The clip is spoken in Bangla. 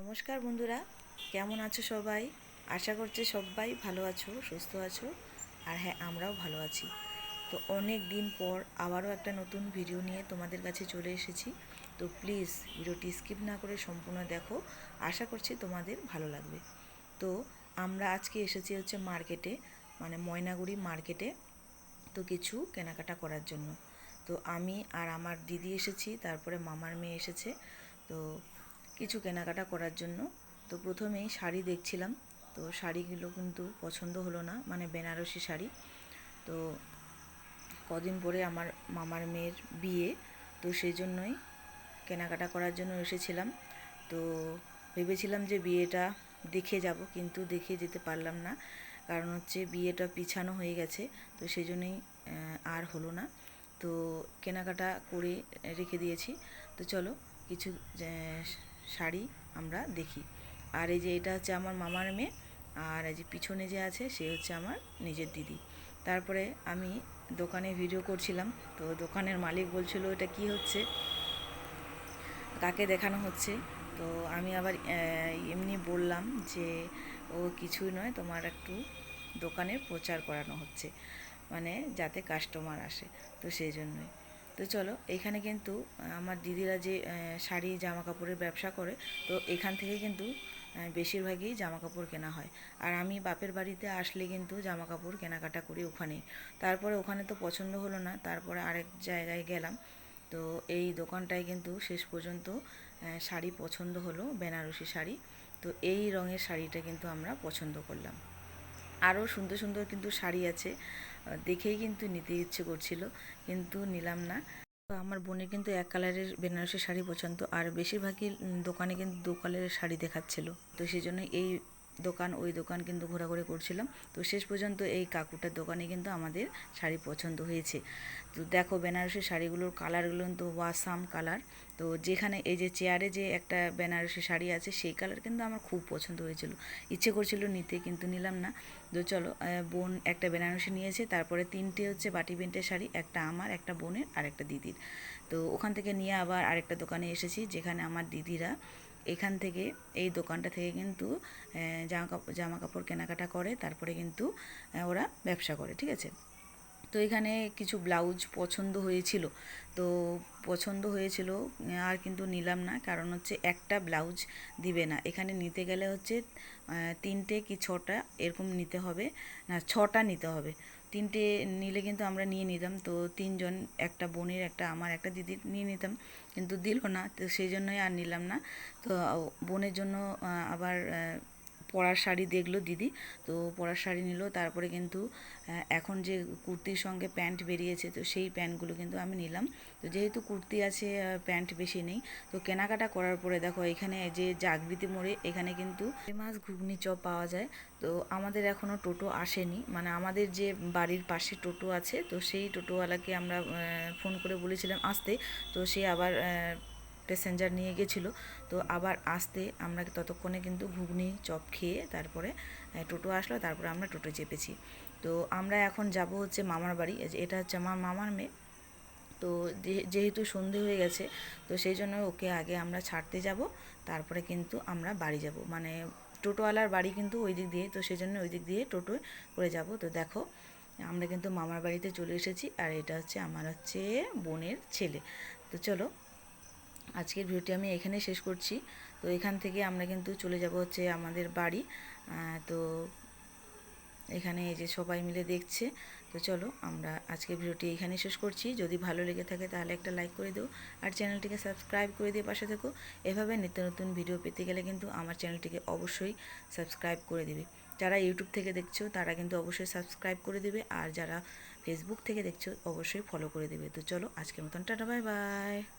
নমস্কার বন্ধুরা, কেমন আছো সবাই? আশা করছি সবাই ভালো আছো, সুস্থ আছো, আর হ্যাঁ আমরাও ভালো আছি। তো অনেক দিন পর আবারও একটা নতুন ভিডিও নিয়ে তোমাদের কাছে চলে এসেছি। তো প্লিজ ভিডিওটি স্কিপ না করে সম্পূর্ণ দেখো, আশা করছি তোমাদের ভালো লাগবে। তো আমরা আজকে এসেছি হচ্ছে মার্কেটে মানে ময়নাগুড়ি মার্কেটে তো কিছু কেনাকাটা করার জন্য। তো আমি আর আমার দিদি এসেছি, তারপরে মামার মেয়ে এসেছে। তো কিছু কেনাকাটা করার জন্য। তো প্রথমেই শাড়ি দেখছিলাম। তো শাড়িগুলো কিন্তু পছন্দ হলো না মানে বেনারসি শাড়ি। তো কদিন পরে আমার মামার মেয়ের বিয়ে, তো সেই জন্যই কেনাকাটা করার জন্য এসেছিলাম। তো ভেবেছিলাম যে বিয়েটা দেখে যাব, কিন্তু দেখে যেতে পারলাম না। কারণ হচ্ছে বিয়েটা পিছানো হয়ে গেছে, তো সেই জন্যই আর হলো না। তো কেনাকাটা করে রেখে দিয়েছি। তো চলো কিছু শাড়ি আমরা দেখি। আর এই যে এটা হচ্ছে আমার মামার মেয়ে, আর এই যে পিছনে যে আছে সে হচ্ছে আমার নিজের দিদি। তারপরে আমি দোকানে ভিডিও করছিলাম, তো দোকানের মালিক বলছিল, এটা কি হচ্ছে? কাকে দেখানো হচ্ছে? তো আমি আবার এমনি বললাম যে, ও কিছুই নয়, তোমার একটু দোকানের প্রচার করানো হচ্ছে মানে যাতে কাস্টমার আসে। তো সেই জন্যই। তো চলো, এখানে কিন্তু আমার দিদিরা যে শাড়ি জামা কাপড়ের ব্যবসা করে, তো এখান থেকে কিন্তু বেশিরভাগই জামা কাপড় কেনা হয়। আর আমি বাপের বাড়িতে আসলে কিন্তু জামা কাপড় কেনাকাটা করি ওখানেই তারপরে ওখানে তো পছন্দ হলো না, তারপরে আরেক জায়গায় গেলাম। তো এই দোকানটায় কিন্তু শেষ পর্যন্ত শাড়ি পছন্দ হলো, বেনারসি শাড়ি। তো এই রঙের শাড়িটা কিন্তু আমরা পছন্দ করলাম। আরও সুন্দর সুন্দর কিন্তু শাড়ি আছে। দেখেই কিন্তু নিতে ইচ্ছে করছিল, কিন্তু নিলাম না। তো আমার বোনের কিন্তু এক কালারের বেনারসি শাড়ি পছন্দ, আর বেশিরভাগই দোকানে কিন্তু দু কালারের শাড়ি দেখাচ্ছিল। তো সেই জন্য এই দোকান, ওই দোকান কিন্তু ঘোরাঘুরি করছিলাম। তো শেষ পর্যন্ত এই কাকুটার দোকানে কিন্তু আমাদের শাড়ি পছন্দ হয়েছে। তো দেখো বেনারসি শাড়িগুলোর কালারগুলো কিন্তু ওয়াসাম কালার তো যেখানে এই যে চেয়ারে যে একটা বেনারসি শাড়ি আছে, সেই কালার কিন্তু আমার খুব পছন্দ হয়েছিল। ইচ্ছে করছিল নিতে কিন্তু নিলাম না। তো চলো বোন একটা বেনারসি নিয়েছে, তারপরে তিনটে হচ্ছে বাটি পেন্টের শাড়ি, একটা আমার, একটা বোনের আর একটা দিদির। তো ওখান থেকে নিয়ে আবার আরেকটা দোকানে এসেছি, যেখানে আমার দিদিরা এখান থেকে, এই দোকানটা থেকে কিন্তু জামা কাপড় জামা কাপড় কেনাকাটা করে, তারপরে কিন্তু ওরা ব্যবসা করে, ঠিক আছে? তো এখানে কিছু ব্লাউজ পছন্দ হয়েছিল। তো পছন্দ হয়েছিল আর কিন্তু নিলাম না, কারণ হচ্ছে একটা ব্লাউজ দিবে না। এখানে নিতে গেলে হচ্ছে তিনটে কি ছটা, এরকম নিতে হবে, না, ছটা নিতে হবে। তিনটে নিলে কিন্তু আমরা নিয়ে নিতাম। তো তিনজন, একটা বোনের, একটা আমার, একটা দিদির নিয়ে নিতাম। কিন্তু দিল না, তো সেই জন্যই আর নিলাম না। তো বোনের জন্য আবার পরার শাড়ি দেখল দিদি। তো পরার শাড়ি নিল, তারপরে কিন্তু এখন যে কুর্তির সঙ্গে প্যান্ট বেরিয়েছে, তো সেই প্যান্টগুলো কিন্তু আমি নিলাম। তো যেহেতু কুর্তি আছে প্যান্ট বেশি নেই, তো কেনাকাটা করার পরে দেখো, এখানে যে জাগৃতি মোড়ে, এখানে কিন্তু ফেমাস ঘুগনি চপ পাওয়া যায়। তো আমাদের এখনও টোটো আসেনি মানে আমাদের যে বাড়ির পাশে টোটো আছে, তো সেই টোটোওয়ালাকে আমরা ফোন করে বলেছিলাম আসতে। তো সে আবার প্যাসেঞ্জার নিয়ে গেছিল। তো আবার আসতে আমরা ততক্ষণে কিন্তু ঘুগনি, চপ খেয়ে তারপরে টোটো আসলো, তারপরে আমরা টোটো চেপেছি। তো আমরা এখন যাব হচ্ছে মামার বাড়ি। এটা হচ্ছে আমার মামার মেয়ে। তো যেহেতু সন্ধে হয়ে গেছে, তো সেই জন্য ওকে আগে আমরা ছাড়তে যাব, তারপরে কিন্তু আমরা বাড়ি যাব। মানে টোটোওয়ালার বাড়ি কিন্তু ওই দিক দিয়ে, তো সেই জন্য ওই দিক দিয়ে টোটো করে যাব। তো দেখো, আমরা কিন্তু মামার বাড়িতে চলে এসেছি। আর এটা হচ্ছে আমার হচ্ছে বোনের ছেলে। তো চলো আজকের ভিডিওটি আমি এখানে শেষ করছি। তো এখান থেকে আমরা কিন্তু চলে যাব হচ্ছে আমাদের বাড়ি। তো এখানে এই যে সবাই মিলে দেখছে। তো চলো আমরা আজকের ভিডিওটি এখানে শেষ করছি। যদি ভালো লেগে থাকে তাহলে একটা লাইক করে দিও। আর চ্যানেলটিকে সাবস্ক্রাইব করে দিয়ে পাশে থেকো। এভাবে নিত্য নতুন ভিডিও পেতে গেলে কিন্তু আমার চ্যানেলটিকে অবশ্যই সাবস্ক্রাইব করে দেবে। যারা ইউটিউব থেকে দেখছ তারা কিন্তু অবশ্যই সাবস্ক্রাইব করে দেবে। আর যারা ফেসবুক থেকে দেখছ অবশ্যই ফলো করে দেবে। তো চলো আজকের মতন, টাটা, বাই বাই।